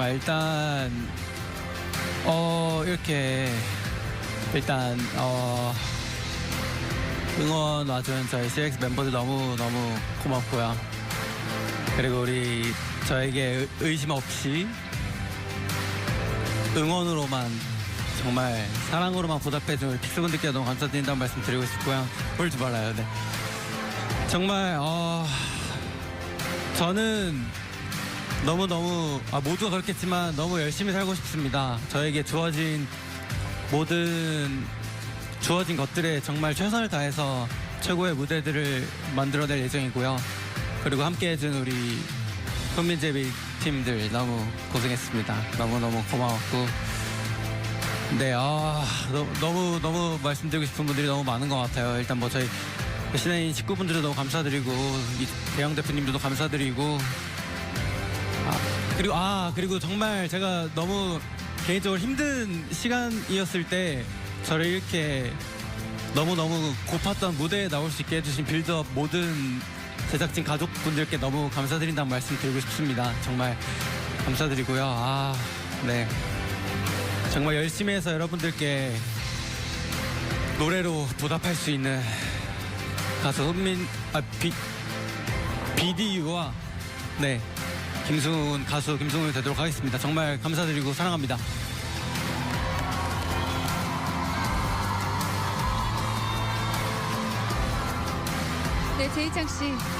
정말 일단 어 이렇게 일단 어 응원 와준 저희 CX 멤버들 너무 너무 고맙고요. 그리고 우리 저에게 의- 의심 없이 응원으로만 정말 사랑으로만 보답해준 우리 픽스분들께 너무 감사드린다는 말씀 드리고 싶고요. 울지 말아요. 네. 정말 어 저는 너무 너무 아, 모두가 그렇겠지만 너무 열심히 살고 싶습니다. 저에게 주어진 모든 주어진 것들에 정말 최선을 다해서 최고의 무대들을 만들어낼 예정이고요. 그리고 함께해준 우리 훈민제비 팀들 너무 고생했습니다. 너무 너무 고마웠고 네, 아 너, 너무 너무 말씀드리고 싶은 분들이 너무 많은 것 같아요. 일단 뭐 저희 신혜인 식구분들도 너무 감사드리고 이 대영 대표님들도 감사드리고 아, 그리고 아 그리고 정말 제가 너무 개인적으로 힘든 시간이었을 때 저를 이렇게 너무 너무 고팠던 무대에 나올 수 있게 해주신 빌드업 모든 제작진 가족분들께 너무 감사드린다는 말씀 드리고 싶습니다. 정말 감사드리고요. 아 네. 정말 열심히 해서 여러분들께 노래로 보답할 수 있는 가수 훈민 아 비, BDU와 네 김승훈 가수 김승훈이 되도록 하겠습니다. 정말 감사드리고 사랑합니다. 네, 제이창 씨.